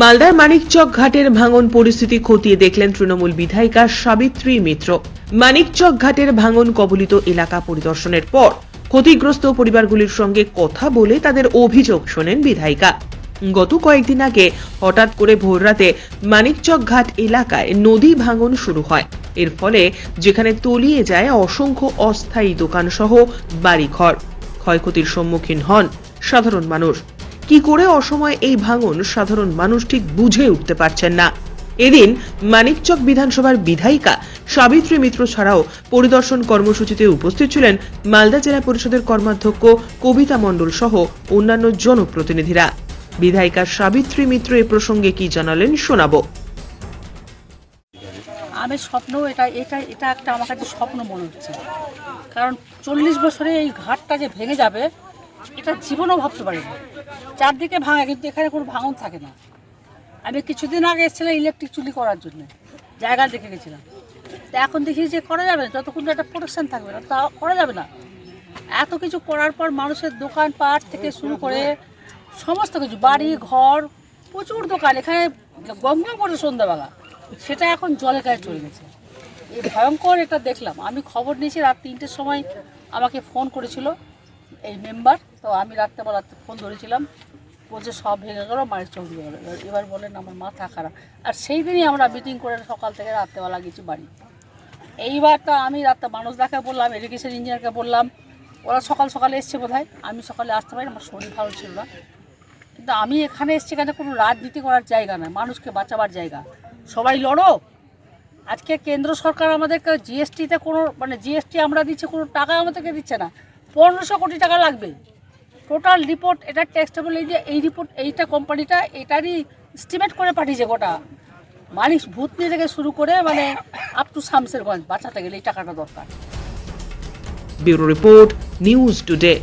মালদার মানিকচক ঘাটের ভাঙন পরিস্থিতি খতিয়ে দেখলেন তৃণমূল বিধায়িকা সাবিত্রী মিত্র। মানিকচক ঘাটের ভাঙন কবলিত এলাকা পরিদর্শনের পর ক্ষতিগ্রস্ত পরিবারগুলির সঙ্গে কথা বলে তাদের অভিযোগ শোনেন বিধায়িকা। গত কয়েকদিন আগে হঠাৎ করে ভোররাতে মানিকচক ঘাট এলাকায় নদী ভাঙন শুরু হয়। এর ফলে যেখানে তলিয়ে যায় অসংখ্য অস্থায়ী দোকানসহ বাড়িঘর। ক্ষয়ক্ষতির সম্মুখীন হন সাধারণ মানুষ। কি করে অসময় এই ভাঙন সাধারণ মানুষ ঠিক বুঝে উঠতে পারছেন না? এদিন মানিকচক বিধানসভার বিধায়িকা সাবিত্রী মিত্র ছাড়াও পরিদর্শন কর্মসূচিতে উপস্থিত ছিলেন মালদা জেলা পরিষদের কর্মাধ্যক্ষ কবিতা মণ্ডল সহ অন্যান্য জনপ্রতিনিধিরা। বিধায়িকা সাবিত্রী মিত্র এ প্রসঙ্গে কি জানালেন শোনাবো। আমি স্বপ্ন, এটা এটা এটা একটা আমার কাছে স্বপ্ন মনে হচ্ছে। কারণ চল্লিশ বছরে এই ঘাটটা যে ভেঙে যাবে এটা জীবনও ভাবতে পারি না চারদিকে ভাঙা, কিন্তু এখানে কোনো ভাঙন থাকে না। আমি কিছুদিন আগে এসেছিলাম ইলেকট্রিক চুলি করার জন্য। জায়গা দেখে গেছিলাম। তা এখন দেখি যে করা যাবে না। যতক্ষণ একটা প্রোটেকশান থাকবে না, তা করা যাবে না। এত কিছু করার পর মানুষের দোকান পাট থেকে শুরু করে সমস্ত কিছু, বাড়ি, ঘর, প্রচুর দোকান। এখানে গম গম করে সন্ধ্যাবেলা। সেটা এখন জলে গায়ে চলে গেছে। এই ভয়ঙ্কর এটা দেখলাম। আমি খবর নিয়েছি রাত তিনটের সময় আমাকে ফোন করেছিল। এই মেম্বার তো আমি রাত্রেবেলা ফোন ধরেছিলাম, বলছে সব ভেঙে গেলো, মায়ের চোখ দিয়ে গেলো। এবার- বলেন আমার মাথা খারাপ। আর সেই দিনই আমরা মিটিং করে সকাল থেকে রাত্রেবেলা গেছি বাড়ি। এইবার তো আমি রাত্রে মানুষ দেখা বললাম এডুকেশন ইঞ্জিনিয়ারকে বললাম, ওরা সকাল সকালে এসছে বোধ আমি সকালে আসতে পারি আমার শরীর ভালো ছিল না। কিন্তু আমি এখানে এসছি এখানে কোনো রাজনীতি করার জায়গা নয় মানুষকে বাঁচাবার জায়গা। সবাই লড়ো। আজকে কেন্দ্র সরকার আমাদেরকে জিএসটিতে কোনো মানে জিএসটি আমরা দিচ্ছি, কোনো টাকা আমাদেরকে দিচ্ছে না। পনেরোশো কোটি টাকা লাগবে। টোটাল রিপোর্ট এটা টেক্সটেবল এই যে এই রিপোর্ট এইটা কোম্পানিটা এটারই এস্টিমেট করে পাঠিয়েছে গোটা। মানুষ ভূত নিয়ে থেকে শুরু করে মানে আপ টু শামসেরগঞ্জ বাঁচাতে গেলে এই টাকাটা দরকার। Bureau report, news today.